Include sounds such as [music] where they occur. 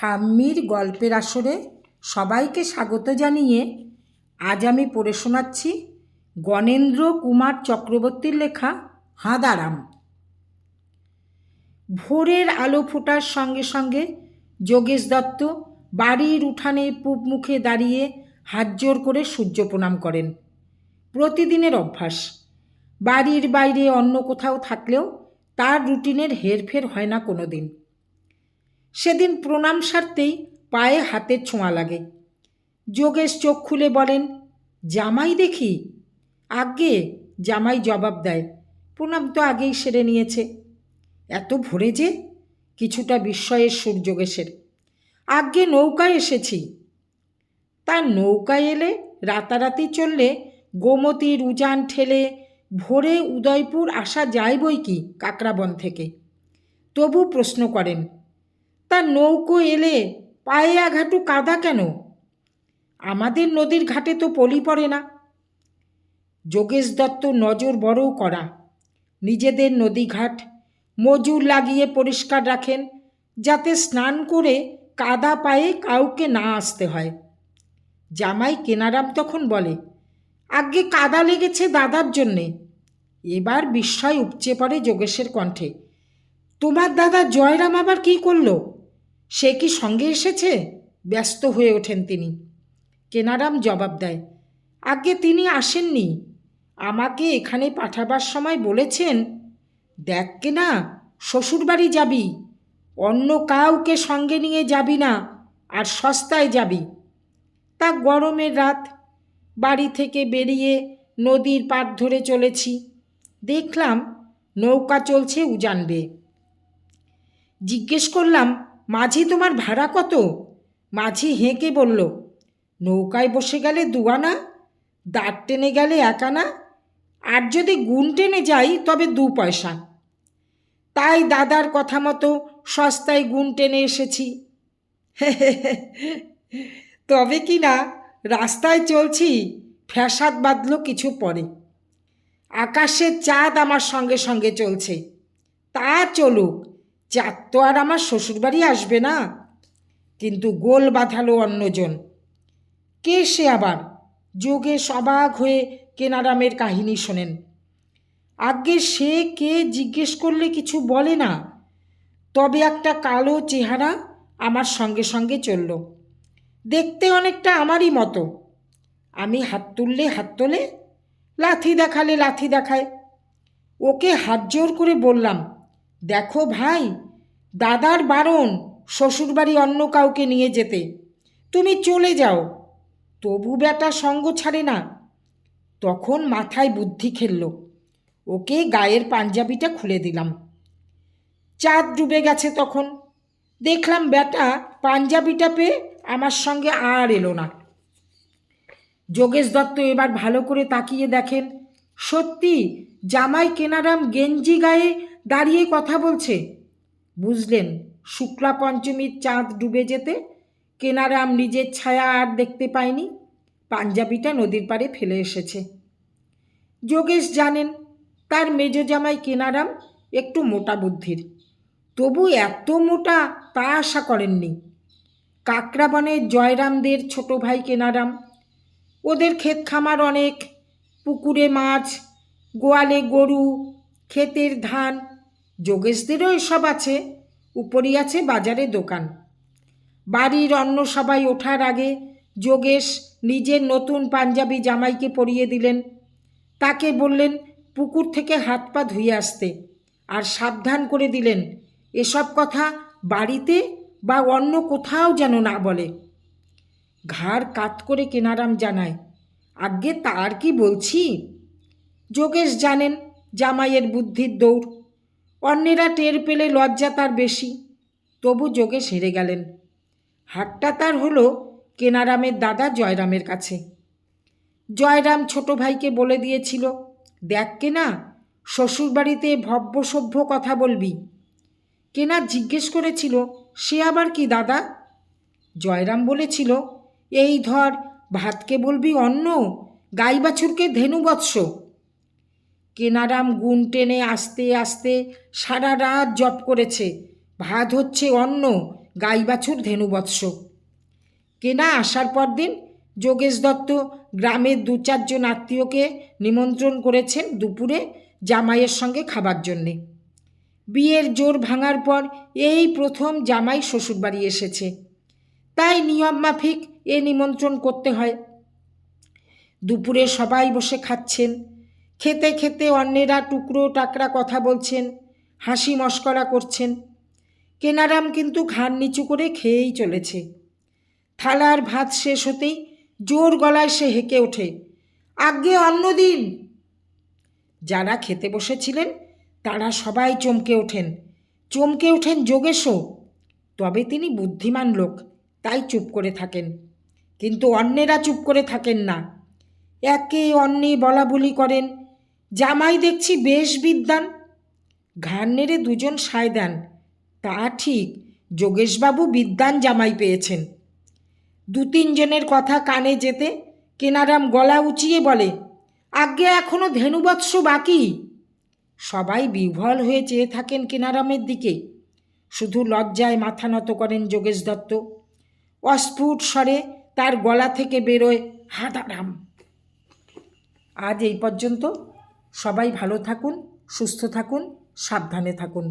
ঠাম্মির গল্পের আসরে সবাইকে স্বাগত জানিয়ে আজ আমি পড়ে শোনাচ্ছি গণেন্দ্র কুমার চক্রবর্তীর লেখা হাঁদারাম। ভোরের আলো ফোটার সঙ্গে সঙ্গে যোগেশ দত্ত বাড়ির উঠানে পূব মুখে দাঁড়িয়ে হাত জোর করে সূর্য প্রণাম করেন। প্রতিদিনের অভ্যাস। বাড়ির বাইরে অন্য কোথাও থাকলেও তার রুটিনের হেরফের হয় না কোনো দিন সেদিন প্রণাম সারতেই পায়ে হাতের ছোঁয়া লাগে। যোগেশ চোখ খুলে বলেন, জামাই দেখি? আগে জামাই জবাব দেয়, প্রণাম তো আগেই সেরে নিয়েছে। এত ভোরে যে? কিছুটা বিস্ময়ের সুর যোগেশের আগে নৌকায় এসেছি। তার নৌকায় এলে রাতারাতি চললে গোমতীর উজান ঠেলে ভোরে উদয়পুর আসা যায় বই কি কাকরাবন থেকে? তবু প্রশ্ন করেন তার নৌকো এলে পায়ে আঘাটু কাদা কেন? আমাদের নদীর ঘাটে তো পলি পড়ে না। যোগেশ দত্ত নজর বড় করা। নিজেদের নদীঘাট মজুর লাগিয়ে পরিষ্কার রাখেন, যাতে স্নান করে কাদা পায়ে কাউকে না আসতে হয়। জামাই কেনারাম তখন বলে, আগে কাদা লেগেছে দাদার জন্যে। এবার বিস্ময় উপচে পড়ে যোগেশের কণ্ঠে। তোমার দাদা জয়রাম আবার কী করল? সে কি সঙ্গে এসেছে? ব্যস্ত হয়ে ওঠেন তিনি। কেনারাম জবাব দেয়, আগে তিনি আসেননি। আমাকে এখানে পাঠাবার সময় বলেছেন, দেখ কেনা, শ্বশুরবাড়ি যাবি। অন্য কাউকে সঙ্গে নিয়ে যাবি না, আর সস্তায় যাবি। তা গরমের রাত, বাড়ি থেকে বেরিয়ে নদীর পাড় ধরে চলেছি। দেখলাম নৌকা চলছে উজানবে। জিজ্ঞেস করলাম মাঝি তোমার ভাড়া কত? মাঝি হেঁকে বলল, নৌকায় বসে গেলে দুয়ানা দাঁত টেনে গেলে একানা, আর যদি গুণ টেনে যাই তবে দু পয়সা। তাই দাদার কথা মতো সস্তায় গুণ টেনে এসেছি। [laughs] তবে কি না, রাস্তায় চলছি, ফ্যাসাদ বাঁধল কিছু পরে। আকাশের চাঁদ আমার সঙ্গে সঙ্গে চলছে। তা চলুক চাঁদ তো আর আমার শ্বশুরবাড়ি আসবে না। কিন্তু গোল বাঁধালো অন্যজন। কে সে আবার? যোগে সবাক হয়ে কেনারামের কাহিনী শোনেন। আগে সে কে জিজ্ঞেস করলে কিছু বলে না। তবে একটা কালো চেহারা আমার সঙ্গে সঙ্গে চলল। দেখতে অনেকটা আমারই মতো। আমি হাত তুললে হাত তোলে, লাথি দেখালে লাথি দেখায়। ওকে হাত জোর করে বললাম দেখো ভাই, দাদার বারণ শ্বশুরবাড়ি অন্য কাউকে নিয়ে যেতে। তুমি চলে যাও, তবু বেটা সঙ্গ ছাড়ে না। তখন মাথায় বুদ্ধি খেলল। ওকে গায়ের পাঞ্জাবিটা খুলে দিলাম। চাঁদ ডুবে গেছে তখন। দেখলাম বেটা পাঞ্জাবিটা পেয়ে আমার সঙ্গে আর এলো না। যোগেশ দত্ত এবার ভালো করে তাকিয়ে দেখেন, সত্যি জামাই কেনারাম গেঞ্জি গায়ে দাঁড়িয়ে কথা বলছে। বুঝলেন, শুক্লা পঞ্চমীর চাঁদ ডুবে যেতে কেনারাম নিজের ছায়া আর দেখতে পায়নি। পাঞ্জাবিটা নদীর পাড়ে ফেলে এসেছে। যোগেশ জানেন, তার মেজ জামাই কেনারাম একটু মোটা বুদ্ধির। তবু এত মোটা তা আশা করেননি। কাকরাবনের জয়রামদের ছোট ভাই কেনারাম। ওদের ক্ষেত খামার অনেক, পুকুরে মাছ, গোয়ালে গরু, ক্ষেতের ধান যোগেশদেরও এসব আছে, উপরই আছে বাজারে দোকান। বাড়ির অন্য সবাই ওঠার আগে যোগেশ নিজের নতুন পাঞ্জাবি জামাইকে পরিয়ে দিলেন। তাকে বললেন, পুকুর থেকে হাত পা ধুয়ে আসতে। আর সাবধান করে দিলেন, এসব কথা বাড়িতে বা অন্য কোথাও যেন না বলে। ঘাড় কাত করে কেনারাম জানায়, আজ্ঞে তার কি বলছি? যোগেশ জানেন জামাইয়ের বুদ্ধির দৌড় অন্যেরা টের পেলে লজ্জা তার বেশি। তবু যোগে সেরে গেলেন। হাটটা তার হলো কেনারামের দাদা জয়রামের কাছে। জয়রাম ছোট ভাইকে বলে দিয়েছিল, দেখ কেনা, শ্বশুরবাড়িতে ভব্যসভ্য কথা বলবি। কেনা জিজ্ঞেস করেছিল, সে আবার কি দাদা? জয়রাম বলেছিল, এই ধর, ভাতকে বলবি অন্ন গাই বাছুরকে ধেনু বৎস কেনারাম গুণ টেনে আস্তে আস্তে সারা রাত জপ করেছে। ভাত হচ্ছে অন্ন, গাই বাছুর ধেনুবৎস। কেনা আসার পর দিন যোগেশ দত্ত গ্রামের দু চারজন আত্মীয়কে নিমন্ত্রণ করেছেন দুপুরে জামাইয়ের সঙ্গে খাবার জন্যে। বিয়ের জোর ভাঙার পর এই প্রথম জামাই শ্বশুরবাড়ি এসেছে। তাই নিয়ম মাফিক এ নিমন্ত্রণ করতে হয়। দুপুরে সবাই বসে খাচ্ছেন। খেতে খেতে অন্যেরা টুকরো টাকরা কথা বলছেন, হাসি মস্করা করছেন। কেনারাম কিন্তু ঘাড় নিচু করে খেয়েই চলেছে। থালার ভাত শেষ হতেই জোর গলায় সে হেঁকে ওঠে, আজ্ঞে অন্যদিন যারা খেতে বসেছিলেন, তারা সবাই চমকে ওঠেন। চমকে ওঠেন যোগেশও। তবে তিনি বুদ্ধিমান লোক, তাই চুপ করে থাকেন। কিন্তু অন্যেরা চুপ করে থাকেন না। একে অন্যে বলা বলি করেন জামাই দেখছি বেশ বিদ্যান ঘাড় নেড়ে দুজন সায় দেন। তা ঠিক, যোগেশবাবু বিদ্যান জামাই পেয়েছেন। দু তিনজনের কথা কানে যেতে কেনারাম গলা উঁচিয়ে বলে, আজ্ঞে এখনও ধেনুবৎস বাকি? সবাই বিভল হয়ে চেয়ে থাকেন কেনারামের দিকে। শুধু লজ্জায় মাথা নত করেন যোগেশ দত্ত। অস্ফুট স্বরে তার গলা থেকে বেরোয়, হাদারাম! আজ এই পর্যন্ত। সবাই ভালো থাকুন সুস্থ থাকুন সাবধানে থাকুন।